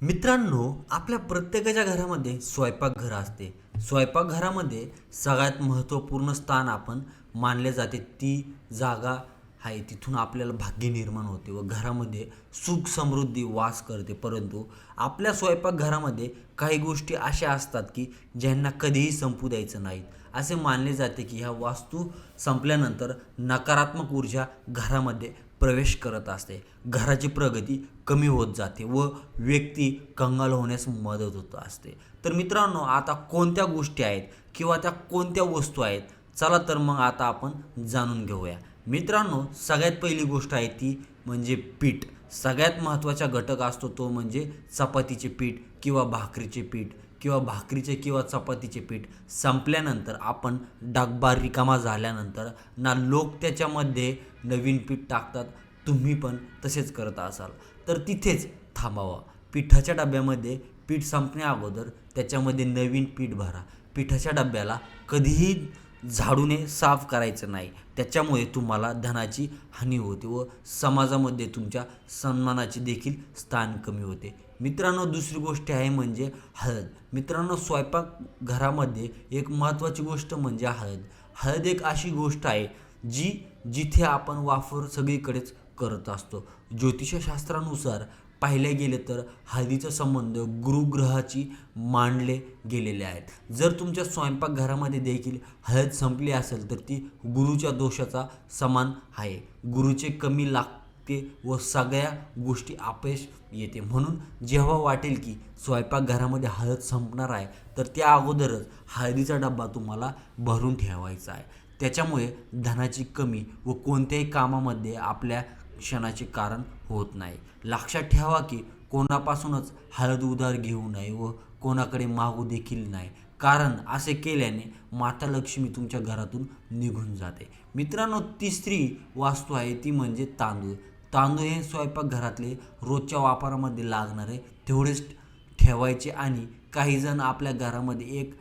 मित्रांनो आपल्या प्रत्येकाच्या घरामध्ये स्वयंपाकघर असते. स्वयंपाकघरामध्ये सगळ्यात महत्त्वपूर्ण स्थान आपण मानले जाते. ती जागा आहे तिथून आपल्याला भाग्य निर्माण होते व घरामध्ये सुख समृद्धी वास करते. परंतु आपल्या स्वयंपाकघरामध्ये काही गोष्टी अशा असतात की ज्यांना कधीही संपू द्यायचं नाहीत. असे मानले जाते की ह्या वास्तू संपल्यानंतर नकारात्मक ऊर्जा घरामध्ये प्रवेश करत असते. घराची प्रगती कमी होत जाते व व्यक्ती कंगाल होण्यास मदत होत असते. तर मित्रांनो आता कोणत्या गोष्टी आहेत किंवा त्या कोणत्या वस्तू आहेत? चला तर मग आता आपण जाणून घेऊया. मित्रांनो सगळ्यात पहिली गोष्ट आहे ती म्हणजे पीठ. सगळ्यात महत्त्वाचा घटक असतो तो म्हणजे चपातीचे पीठ किंवा भाकरीचे पीठ. किंवा भाकरीचे किंवा चपातीचे पीठ संपल्यानंतर आपण डब्बा रिकामा झाल्यानंतर ना लोक त्याच्यामध्ये नवीन पीठ टाकतात तुम्ही पण तसेच करत असाल. तर तिथेच थांबावा. पिठाच्या डब्यामध्ये पीठ संपण्या अगोदर त्याच्यामध्ये नवीन पीठ भरा. पिठाच्या डब्याला कधीही झाडूने साफ करायचं नाही. त्याच्यामुळे तुम्हाला धनाची हानी होते व समाजामध्ये तुमच्या सन्मानाचे देखील स्थान कमी होते. मित्रांनो दुसरी गोष्ट आहे म्हणजे हळद. मित्रांनो स्वयंपाकघरामध्ये एक महत्त्वाची गोष्ट म्हणजे हळद. हळद एक अशी गोष्ट आहे जी जिथे आपण वापर सगळीकडेच करत असतो. ज्योतिषशास्त्रानुसार पाहिले गेले तर हळदीचा संबंध गुरुग्रहाची मांडले गेलेले आहेत. जर तुमच्या स्वयंपाकघरामध्ये देखील हळद संपली असेल तर ती गुरुच्या दोषाचा समान आहे. गुरुचे कमी ते व सगळ्या गोष्टी अपयश येते. म्हणून जेव्हा वाटेल की स्वयंपाकघरामध्ये हळद संपणार आहे तर त्या अगोदरच हळदीचा डब्बा तुम्हाला भरून ठेवायचा आहे. त्याच्यामुळे धनाची कमी व कोणत्याही कामामध्ये आपल्या क्षणाचे कारण होत नाही. लक्षात ठेवा की कोणापासूनच हळद उधार घेऊ नये व कोणाकडे मागू देखील नाही. कारण असे केल्याने माता लक्ष्मी तुमच्या घरातून निघून जाते. मित्रांनो तिसरी वास्तू आहे ती म्हणजे तांदूळ. तांदूळ हे स्वयंपाकघरातले रोजच्या वापरामध्ये लागणारे तेवढेच ठेवायचे आणि काहीजण आपल्या घरामध्ये एक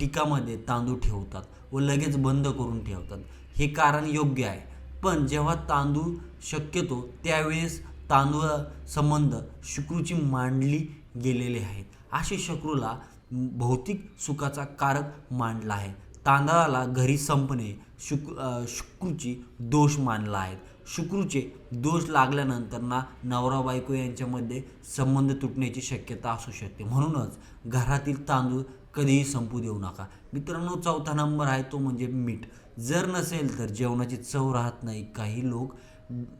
टिकामध्ये तांदूळ ठेवतात व लगेच बंद करून ठेवतात. हे कारण योग्य आहे. पण जेव्हा तांदूळ शक्यतो त्यावेळेस तांदूळ संबंध शुक्रूची मांडली गेलेले आहेत. असे शक्रूला भौतिक सुखाचा कारक मांडला आहे. तांदळाला घरी संपणे शुक शुक्रूची दोष मानला आहे. शुक्रूचे दोष लागल्यानंतर ना नवरा बायको यांच्यामध्ये संबंध तुटण्याची शक्यता असू शकते. म्हणूनच घरातील तांदूळ कधीही संपू देऊ नका. मित्रांनो चौथा नंबर आहे तो म्हणजे मीठ. जर नसेल तर जेवणाची चव राहत नाही. काही लोक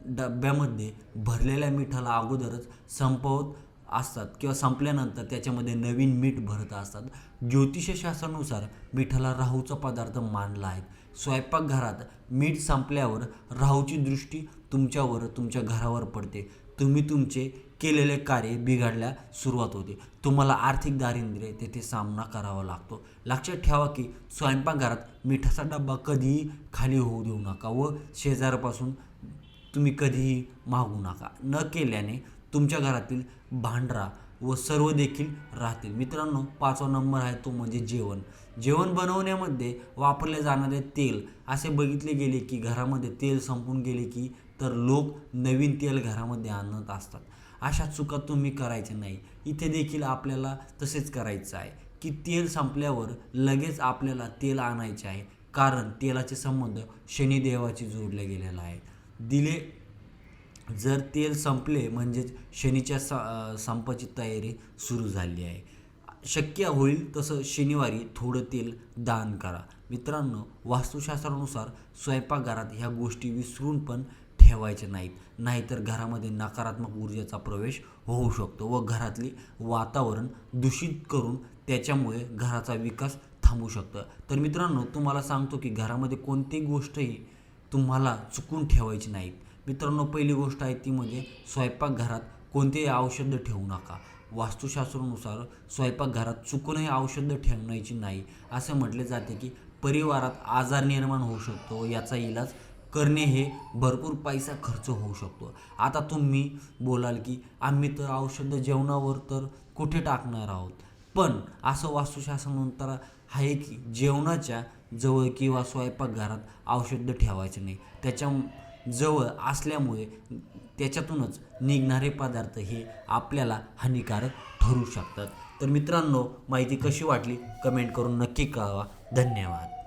डब्यामध्ये भरलेल्या मिठाला अगोदरच संपवत असतात किंवा संपल्यानंतर त्याच्यामध्ये नवीन मीठ भरत असतात. ज्योतिषशास्त्रानुसार मिठाला राहूचा पदार्थ मानला आहे. स्वयंपाकघरात मीठ संपल्यावर राहूची दृष्टी तुमच्यावर तुमच्या घरावर पडते. तुम्ही तुमचे केलेले कार्य बिघडल्या सुरुवात होते. तुम्हाला आर्थिक दारिद्र्य तेथे सामना करावा लागतो. लक्षात ठेवा की स्वयंपाकघरात मिठाचा डब्बा कधीही खाली होऊ देऊ नका व शेजारापासून तुम्ही कधीही मागू नका. न केल्याने तुमच्या घरातील भांडरा व सर्व देखील राहतील. मित्रांनो पाचवा नंबर आहे तो म्हणजे जेवण. जेवण बनवण्यामध्ये वापरले जाणारे तेल असे बघितले गेले की घरामध्ये तेल संपून गेले की तर लोक नवीन तेल घरामध्ये आणत असतात. अशा चुका तुम्ही करायच्या नाही. इथे देखील आपल्याला तसेच करायचं आहे की तेल संपल्यावर लगेच आपल्याला तेल आणायचे आहे. कारण तेलाचे संबंध शनिदेवाशी जोडले गेलेला आहे दिले जर तेल संपले म्हणजेच शनीच्या स संपाची तयारी सुरू झाली आहे. शक्य होईल तसं शनिवारी थोडं तेल दान करा. मित्रांनो वास्तुशास्त्रानुसार स्वयंपाकघरात ह्या गोष्टी विसरून पण ठेवायच्या नाहीत. नाहीतर घरामध्ये नकारात्मक ऊर्जेचा प्रवेश होऊ शकतो व घरातली वातावरण दूषित करून त्याच्यामुळे घराचा विकास थांबू शकतं. तर मित्रांनो तुम्हाला सांगतो की घरामध्ये कोणतीही गोष्टही तुम्हाला चुकून ठेवायची नाहीत. मित्रांनो पहिली गोष्ट आहे ती म्हणजे स्वयंपाकघरात कोणतेही औषध ठेवू नका. वास्तुशास्त्रानुसार स्वयंपाकघरात चुकूनही औषध ठेवण्याची नाही. असे म्हटले जाते की परिवारात आजार निर्माण होऊ शकतो याचा इलाज करणे हे भरपूर पैसा खर्च होऊ शकतो. आता तुम्ही बोलाल की आम्ही तर औषध जेवणावर तर कुठे टाकणार आहोत? पण असं वास्तुशास्त्रानंतर आहे की जेवणाच्या जवळ किंवा स्वयंपाकघरात औषध ठेवायचे नाही. त्याच्या जवळ असल्यामुळे त्याच्यातूनच निघणारे पदार्थ हे आपल्याला हानिकारक ठरू शकतात. तर मित्रांनो माहिती कशी वाटली? कमेंट करून नक्की कळवा. धन्यवाद.